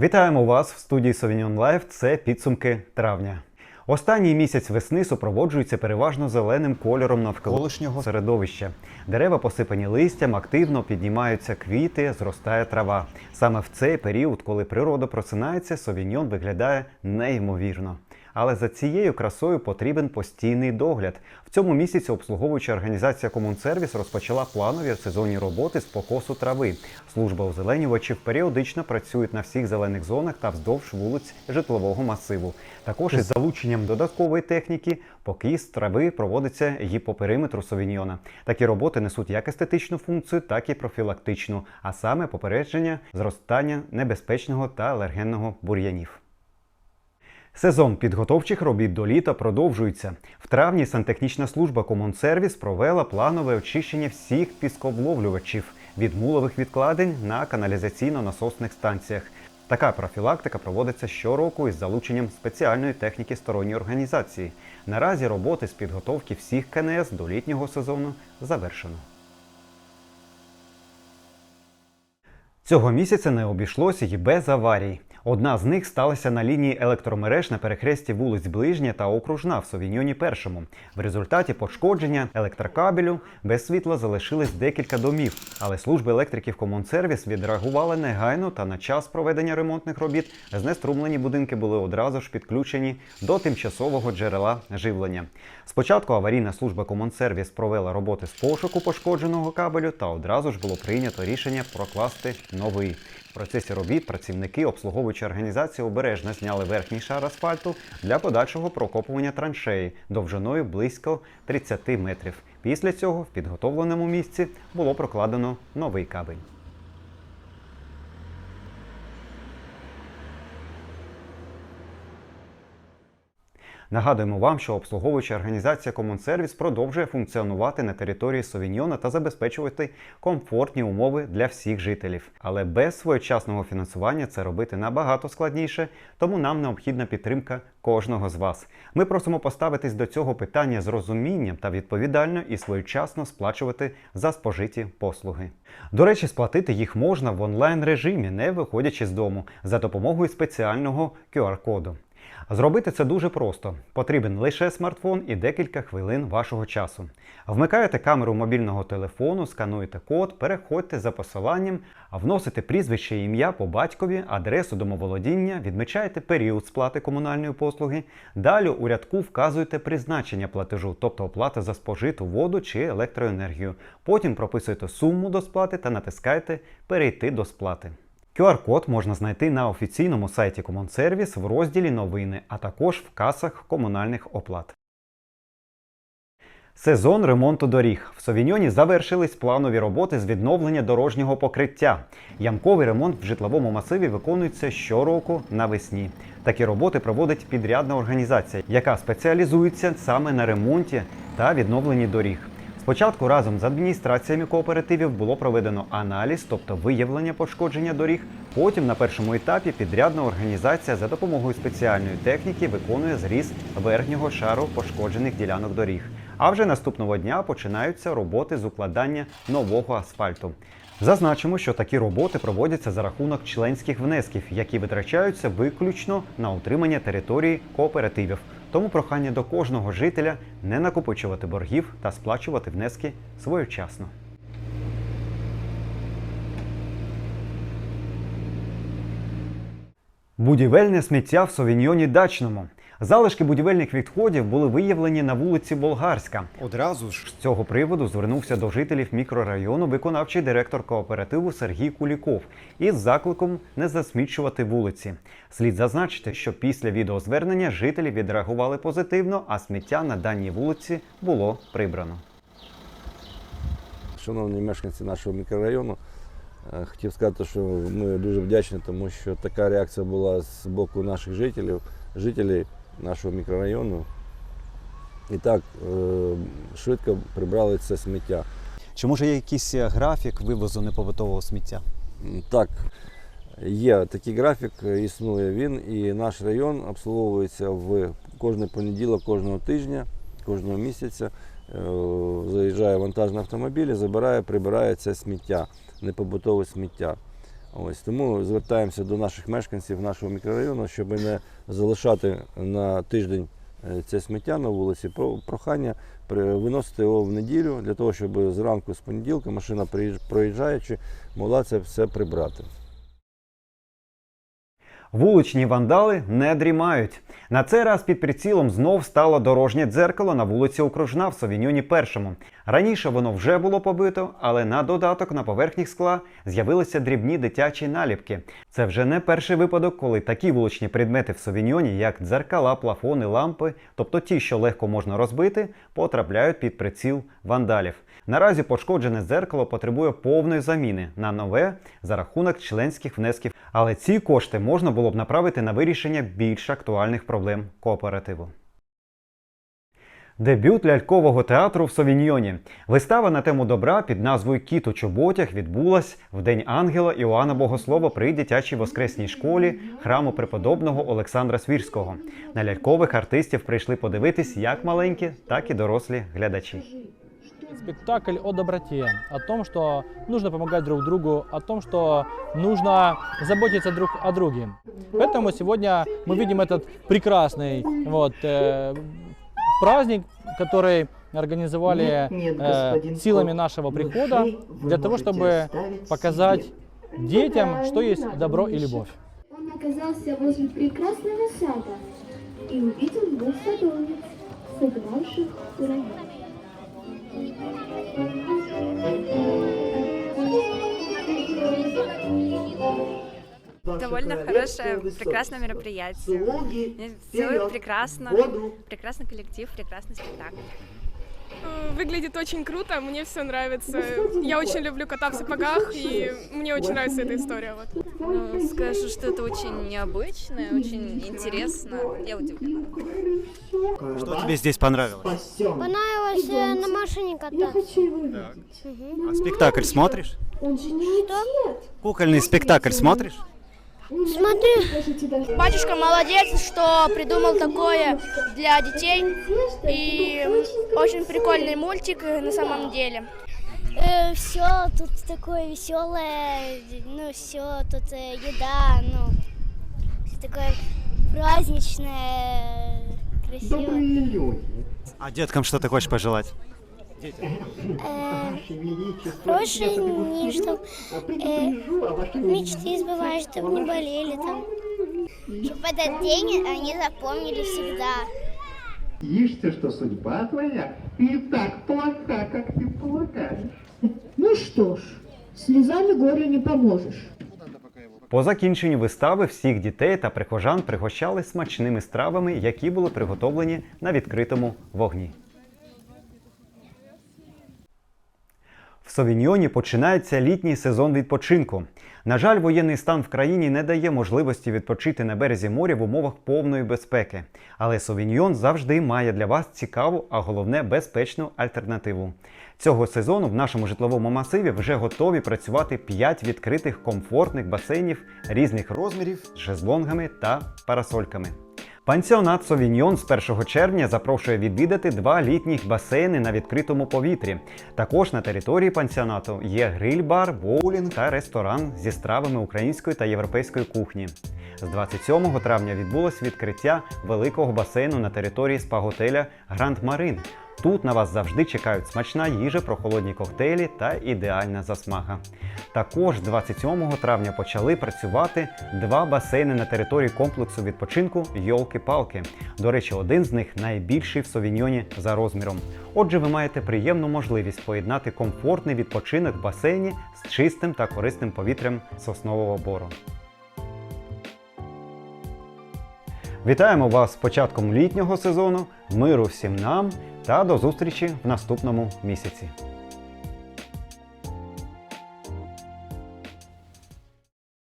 Вітаємо вас в студії Sauvignon Live. Це підсумки травня. Останній місяць весни супроводжується переважно зеленим кольором навколишнього середовища. Дерева посипані листям, активно піднімаються квіти, зростає трава. Саме в цей період, коли природа просинається, совіньон виглядає неймовірно. Але за цією красою потрібен постійний догляд. В цьому місяці обслуговуюча організація Комунсервіс розпочала планові сезонні роботи з покосу трави. Служба озеленювачів періодично працюють на всіх зелених зонах та вздовж вулиць житлового масиву. Також із залученням додаткової техніки покіс трави проводиться і по периметру совіньйона. Такі роботи несуть як естетичну функцію, так і профілактичну, а саме попередження зростання небезпечного та алергенного бур'янів. Сезон підготовчих робіт до літа продовжується. В травні сантехнічна служба Комунсервіс провела планове очищення всіх пісковловлювачів від мулових відкладень на каналізаційно-насосних станціях. Така профілактика проводиться щороку із залученням спеціальної техніки сторонньої організації. Наразі роботи з підготовки всіх КНС до літнього сезону завершено. Цього місяця не обійшлося й без аварій. Одна з них сталася на лінії електромереж на перехресті вулиць Ближня та Окружна в Совіньйоні Першому. В результаті пошкодження електрокабелю без світла залишились декілька домів, але служби електриків Комунсервіс відреагували негайно та на час проведення ремонтних робіт знеструмлені будинки були одразу ж підключені до тимчасового джерела живлення. Спочатку аварійна служба Комунсервіс провела роботи з пошуку пошкодженого кабелю та одразу ж було прийнято рішення прокласти новий. В процесі робіт працівники обслуговуючої організації обережно зняли верхній шар асфальту для подальшого прокопування траншеї довжиною близько 30 метрів. Після цього в підготовленому місці було прокладено новий кабель. Нагадуємо вам, що обслуговуюча організація Комунсервіс продовжує функціонувати на території Совіньйона та забезпечувати комфортні умови для всіх жителів. Але без своєчасного фінансування це робити набагато складніше, тому нам необхідна підтримка кожного з вас. Ми просимо поставитись до цього питання з розумінням та відповідально і своєчасно сплачувати за спожиті послуги. До речі, сплатити їх можна в онлайн режимі, не виходячи з дому, за допомогою спеціального QR-коду. Зробити це дуже просто. Потрібен лише смартфон і декілька хвилин вашого часу. Вмикаєте камеру мобільного телефону, скануєте код, переходьте за посиланням, вносите прізвище і ім'я по батькові, адресу домоволодіння, відмічаєте період сплати комунальної послуги. Далі у рядку вказуєте призначення платежу, тобто оплата за спожиту воду чи електроенергію. Потім прописуєте суму до сплати та натискаєте Перейти до сплати. QR-код можна знайти на офіційному сайті Комунсервіс в розділі Новини, а також в касах комунальних оплат. Сезон ремонту доріг. В Совіньйоні завершились планові роботи з відновлення дорожнього покриття. Ямковий ремонт в житловому масиві виконується щороку навесні. Такі роботи проводить підрядна організація, яка спеціалізується саме на ремонті та відновленні доріг. Спочатку разом з адміністраціями кооперативів було проведено аналіз, тобто виявлення пошкодження доріг. Потім на першому етапі підрядна організація за допомогою спеціальної техніки виконує зріз верхнього шару пошкоджених ділянок доріг. А вже наступного дня починаються роботи з укладання нового асфальту. Зазначимо, що такі роботи проводяться за рахунок членських внесків, які витрачаються виключно на утримання території кооперативів. Тому прохання до кожного жителя не накопичувати боргів та сплачувати внески своєчасно. Будівельне сміття в Совіньйоні Дачному. Залишки будівельних відходів були виявлені на вулиці Болгарська. Одразу ж з цього приводу звернувся до жителів мікрорайону виконавчий директор кооперативу Сергій Куліков із закликом не засмічувати вулиці. Слід зазначити, що після відеозвернення жителі відреагували позитивно, а сміття на даній вулиці було прибрано. Шановні мешканці нашого мікрорайону, е, хотів сказати, що ми дуже вдячні, тому що така реакція була з боку наших жителів, жителів нашого мікрорайону. І так е, швидко прибрали це сміття. Чи може є якийсь графік вивозу непобутового сміття? Так, є такий графік, е, існує він, і наш район обслуговується в кожний понеділок, кожного тижня, кожного місяця. Е, Заїжджає вантажний автомобіль, і забирає, прибирає це сміття, непобутове сміття. Ось тому звертаємося до наших мешканців нашого мікрорайону, щоб не залишати на тиждень е, це сміття на вулиці. Прохання виносити його в неділю для того, щоб зранку з понеділка машина проїжджаючи могла це все прибрати. Вуличні вандали не дрімають. На цей раз під прицілом знов стало дорожнє дзеркало на вулиці Окружна в Совіньоні першому. Раніше воно вже було побито, але на додаток на поверхні скла з'явилися дрібні дитячі наліпки. Це вже не перший випадок, коли такі вуличні предмети в Совіньоні, як дзеркала, плафони, лампи, тобто ті, що легко можна розбити, потрапляють під приціл вандалів. Наразі пошкоджене дзеркало потребує повної заміни на нове за рахунок членських внесків. Але ці кошти можна було б направити на вирішення більш актуальних проблем кооперативу. Дебют лялькового театру в Совіньйоні. Вистава на тему добра під назвою Кіт у чоботях відбулась в День Ангела Іоанна Богослова при дитячій воскресній школі храму преподобного Олександра Свірського. На лялькових артистів прийшли подивитись як маленькі, так і дорослі глядачі. Спектакль о доброте, о том, что нужно помогать друг другу, о том, что нужно заботиться друг о друге. Поэтому сегодня мы видим этот прекрасный вот, э, праздник, который организовали Нет, нет, э, силами нашего прихода для того, чтобы показать себе. детям, что есть добро и любовь. Он оказался возле прекрасного сада и увидел двух садовниц, сыгравших ураgan. Довольно хорошее, прекрасное мероприятие. Все прекрасно. Прекрасный коллектив, прекрасный спектакль. Э, Выглядит очень круто, мне все нравится. Я очень люблю кота в сапогах, и мне очень нравится эта история. Вот. Ну, скажу, что это очень необычно, очень интересно. Я удивлена. Что тебе здесь понравилось? Спасем. Понравилось э, на машине Я кататься. хочу его видеть. А спектакль смотришь? Он же не дед. Кукольный спектакль смотришь? Смотри, батюшка молодец, что придумал такое для детей. И очень прикольный мультик э, на самом деле. все тут такое веселое, ну все тут э, еда, ну всё такое праздничное, красивое. А деткам что ты хочешь пожелать? Ваше Величество. Хорошие я подойду дни, вперед, чтоб, а предупрежу о вашем Мечты сбываешь, чтобы не болели там. Чтобы этот день они запомнили всегда. Ишься, что судьба твоя не так плоха, как ты полагаешь. Ну что ж, слезами горю не поможешь. По закінченні вистави всіх дітей та прихожан пригощали смачними стравами, які були приготовлені на відкритому вогні. В Совіньйоні починається літній сезон відпочинку. На жаль, воєнний стан в країні не дає можливості відпочити на березі моря в умовах повної безпеки. Але Совіньйон завжди має для вас цікаву, а головне безпечну альтернативу. Цього сезону в нашому житловому масиві вже готові працювати 5 відкритих комфортних басейнів різних розмірів з шезлонгами та парасольками. Пансіонат Совіньйон з 1 червня запрошує відвідати два літніх басейни на відкритому повітрі. Також на території пансіонату є гриль-бар, боулінг та ресторан зі стравами української та європейської кухні. З 27 травня відбулось відкриття великого басейну на території спа-готеля Гранд Марин. Тут на вас завжди чекають смачна їжа, прохолодні коктейлі та ідеальна засмага. Також 27 травня почали працювати два басейни на території комплексу відпочинку Йолки-Палки. До речі, один з них найбільший в Совіньйоні за розміром. Отже, ви маєте приємну можливість поєднати комфортний відпочинок в басейні з чистим та корисним повітрям соснового бору. Вітаємо вас з початком літнього сезону, миру всім нам та до зустрічі в наступному місяці.